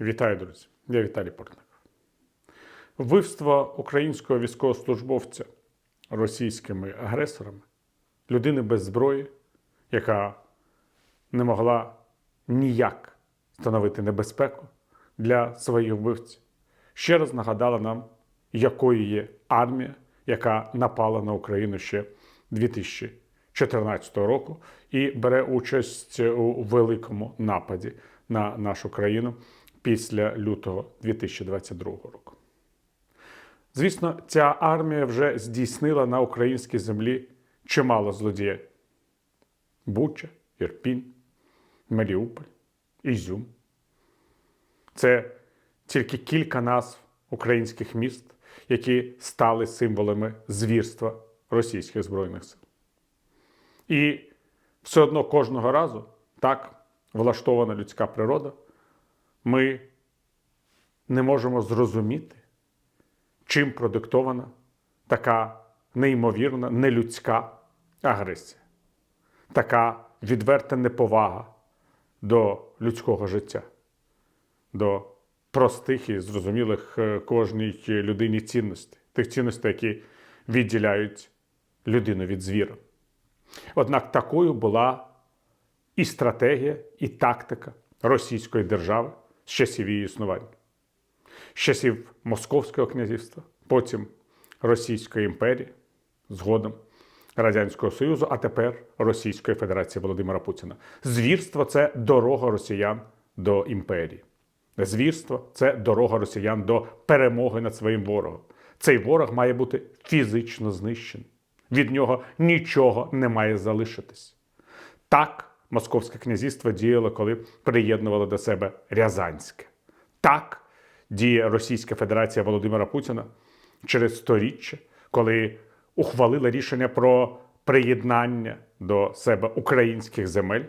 Вітаю, друзі! Я Віталій Портник. Вбивство українського військовослужбовця російськими агресорами, людини без зброї, яка не могла ніяк становити небезпеку для своїх вбивців, ще раз нагадала нам, якою є армія, яка напала на Україну ще 2014 року і бере участь у великому нападі на нашу країну після лютого 2022 року. Звісно, ця армія вже здійснила на українській землі чимало злодіянь: Буча, Ірпінь, Маріуполь, Ізюм. Це тільки кілька назв українських міст, які стали символами звірства російських збройних сил. І все одно кожного разу так влаштована людська природа, ми не можемо зрозуміти, чим продиктована така неймовірна, нелюдська агресія, така відверта неповага до людського життя, до простих і зрозумілих е, кожній людині цінностей, тих цінностей, які відділяють людину від звіра. Однак такою була і стратегія, і тактика Російської держави з часів її існування, з часів Московського князівства, потім Російської імперії, згодом Радянського Союзу, а тепер Російської Федерації Володимира Путіна. Звірство це дорога росіян до імперії. Звірство це дорога росіян до перемоги над своїм ворогом. Цей ворог має бути фізично знищений. Від нього нічого не має залишитись. Так Московське князівство діяло, коли приєднувало до себе Рязанське. Так діє Російська Федерація Володимира Путіна через сторіччя, коли ухвалила рішення про приєднання до себе українських земель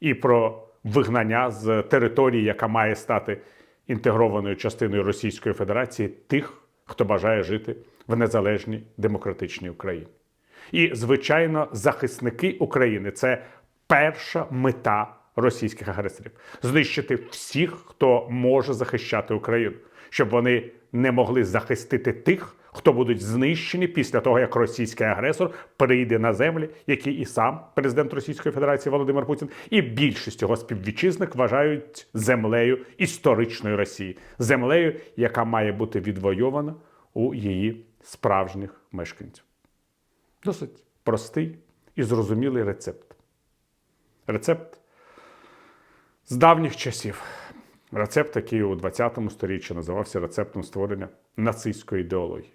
і про вигнання з території, яка має стати інтегрованою частиною Російської Федерації, тих, хто бажає жити в незалежній демократичній Україні. І, звичайно, захисники України це перша мета російських агресорів знищити всіх, хто може захищати Україну, щоб вони не могли захистити тих, хто будуть знищені після того, як російський агресор прийде на землі, які і сам президент Російської Федерації Володимир Путін, і більшість його співвітчизник вважають землею історичної Росії, землею, яка має бути відвойована у її справжніх мешканців. Досить простий і зрозумілий рецепт. Рецепт з давніх часів. Рецепт, який у 20 сторіччі називався рецептом створення нацистської ідеології.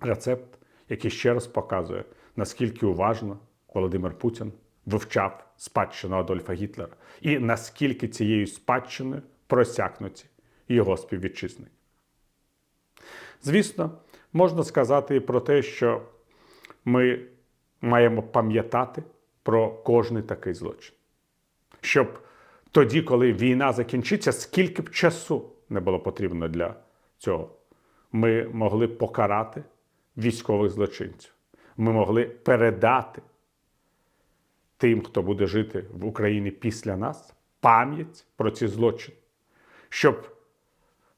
Рецепт, який ще раз показує, наскільки уважно Володимир Путін вивчав спадщину Адольфа Гітлера, і наскільки цією спадщиною просякнуті його співвітчизники. Звісно, можна сказати і про те, що ми маємо пам'ятати про кожний такий злочин. Щоб тоді, коли війна закінчиться, скільки б часу не було потрібно для цього, ми могли покарати військових злочинців. Ми могли передати тим, хто буде жити в Україні після нас, пам'ять про ці злочини, щоб,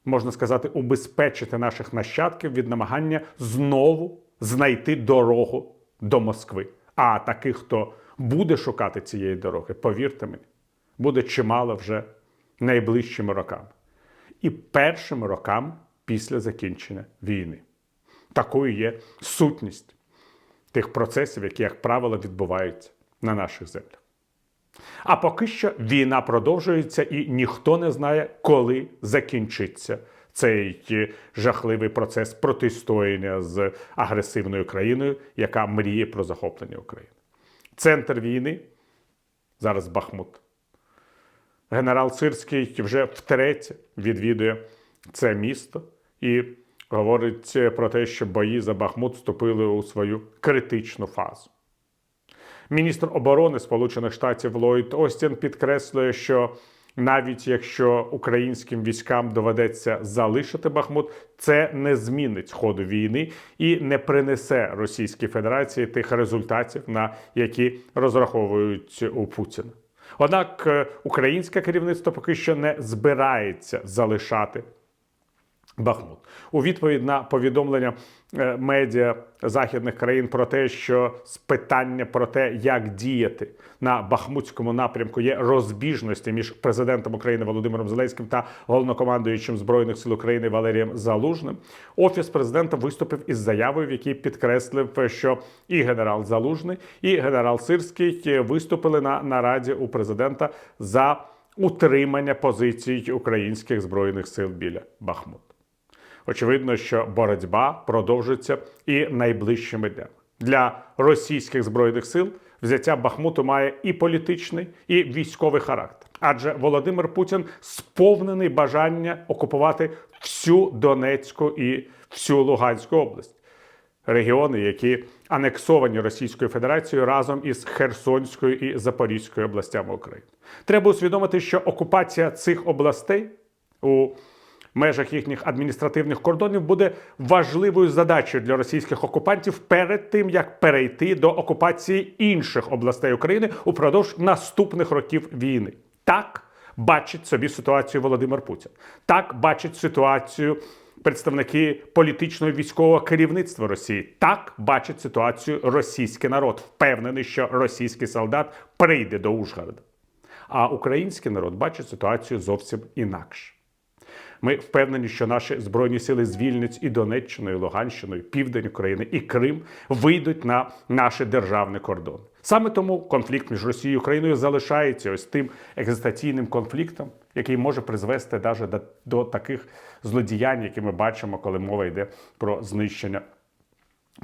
можна сказати, убезпечити наших нащадків від намагання знову знайти дорогу до Москви. А таких, хто буде шукати цієї дороги, повірте мені, буде чимало вже найближчими роками. І першими роками після закінчення війни. Такою є сутність тих процесів, які, як правило, відбуваються на наших землях. А поки що війна продовжується, і ніхто не знає, коли закінчиться цей жахливий процес протистояння з агресивною країною, яка мріє про захоплення України. Центр війни зараз Бахмут. Генерал Сирський вже втретє відвідує це місто і говорить про те, що бої за Бахмут вступили у свою критичну фазу. Міністр оборони Сполучених Штатів Ллойд Остін підкреслює, що навіть якщо українським військам доведеться залишити Бахмут, це не змінить ходу війни і не принесе Російській Федерації тих результатів, на які розраховують у Путіна. Однак е, українське керівництво поки що не збирається залишати Бахмут у відповідь на повідомлення е, медіа західних країн про те, що питання про те, як діяти на Бахмутському напрямку, є розбіжності між президентом України Володимиром Зеленським та головнокомандуючим збройних сил України Валерієм Залужним. Офіс президента виступив із заявою, в якій підкреслив, що і генерал Залужний, і генерал Сирський виступили на нараді у президента за утримання позицій українських збройних сил біля Бахмут. Очевидно, що боротьба продовжиться і найближчими днями. Для російських збройних сил взяття Бахмуту має і політичний, і військовий характер. Адже Володимир Путін сповнений бажання окупувати всю Донецьку і всю Луганську область. Регіони, які анексовані Російською Федерацією разом із Херсонською і Запорізькою областями України. Треба усвідомити, що окупація цих областей у межах їхніх адміністративних кордонів буде важливою задачею для російських окупантів перед тим як перейти до окупації інших областей України упродовж наступних років війни. Так бачить собі ситуацію Володимир Путін. Так бачить ситуацію. Представники політичного військового керівництва Росії так бачить ситуацію російський народ, впевнений, що російський солдат прийде до Ужгорода. А український народ бачить ситуацію зовсім інакше. Ми впевнені, що наші збройні сили звільнять і Донеччину, і Луганщину, і Південь України, і Крим вийдуть на наші державні кордони. Саме тому конфлікт між Росією і Україною залишається ось тим екзистаційним конфліктом, який може призвести навіть до, до таких злодіянь, які ми бачимо, коли мова йде про знищення.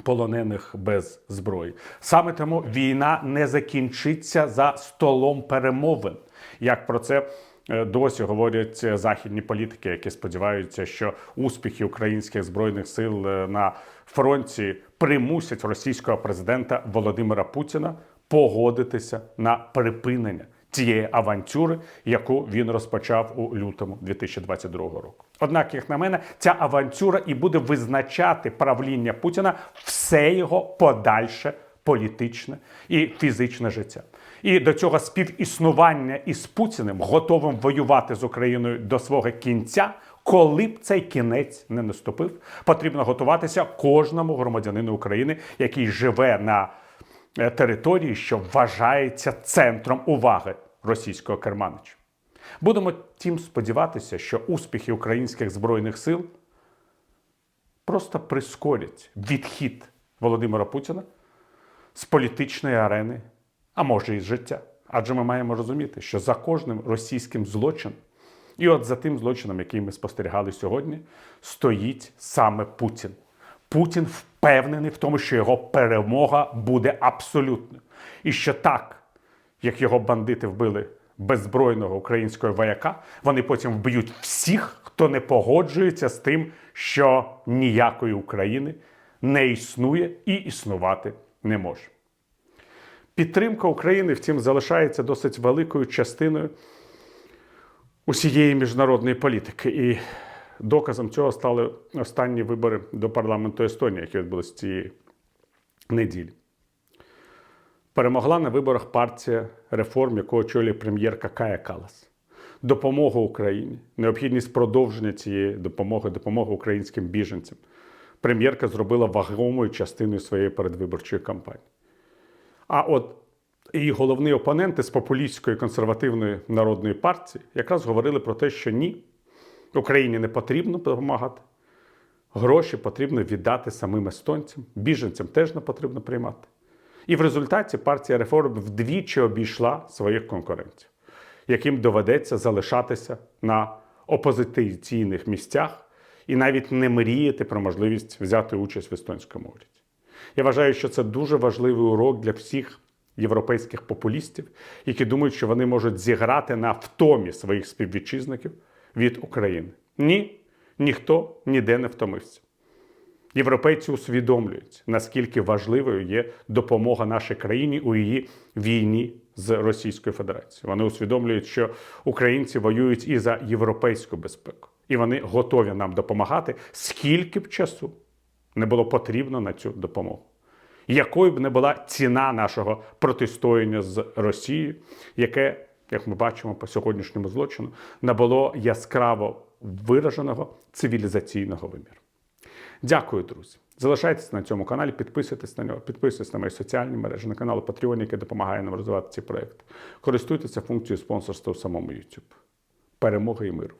Полонених без зброї саме тому війна не закінчиться за столом перемовин, як про це досі говорять е, західні політики, які сподіваються, що успіхи українських збройних сил е, на фронті примусять російського президента Володимира Путіна погодитися на припинення тієї авантюри, яку він розпочав у лютому 2022 року. Однак, як на мене, ця авантюра і буде визначати правління Путіна все його подальше політичне і фізичне життя. І до цього співіснування із Путіним, готовим воювати з Україною до свого кінця, коли б цей кінець не наступив, потрібно готуватися кожному громадянину України, який живе на е, території, що вважається центром уваги російського керманича. Будемо тім сподіватися, що успіхи українських збройних сил просто прискорять відхід Володимира Путіна з політичної арени а може і життя. Адже ми маємо розуміти, що за кожним російським злочином, і от за тим злочином, який ми спостерігали сьогодні, стоїть саме Путін. Путін впевнений в тому, що його перемога буде абсолютною. І що так, як його бандити вбили беззбройного українського вояка, вони потім вб'ють всіх, хто не погоджується з тим, що ніякої України не існує і існувати не може. Підтримка України, втім, залишається досить великою частиною усієї міжнародної політики. І доказом цього стали останні вибори до парламенту Естонії, які відбулися цієї неділі. Перемогла на виборах партія реформ, яку очолює прем'єрка Кая Калас. Допомога Україні, необхідність продовження цієї допомоги, допомоги українським біженцям. Прем'єрка зробила вагомою частиною своєї передвиборчої кампанії. А от її головні опоненти з популістської консервативної народної партії якраз говорили про те, що ні, Україні не потрібно допомагати. Гроші потрібно віддати самим естонцям, біженцям теж не потрібно приймати. І в результаті партія реформ вдвічі обійшла своїх конкурентів, яким доведеться залишатися на опозиційних місцях і навіть не мріяти про можливість взяти участь в естонському уряді. Я вважаю, що це дуже важливий урок для всіх європейських популістів, які думають, що вони можуть зіграти на втомі своїх співвітчизників від України. Ні, ніхто ніде не втомився. Європейці усвідомлюють, наскільки важливою є допомога нашій країні у її війні з Російською Федерацією. Вони усвідомлюють, що українці воюють і за європейську безпеку, і вони готові нам допомагати, скільки б часу не було потрібно на цю допомогу. Якою б не була ціна нашого протистояння з Росією, яке як ми бачимо по сьогоднішньому злочину, набуло яскраво вираженого цивілізаційного виміру. Дякую, друзі. Залишайтеся на цьому каналі, підписуйтесь на нього, підписуйтесь на мої соціальні мережі, на канал Patreon, який допомагає нам розвивати ці проекти. Користуйтеся функцією спонсорства у самому YouTube. Перемоги і миру!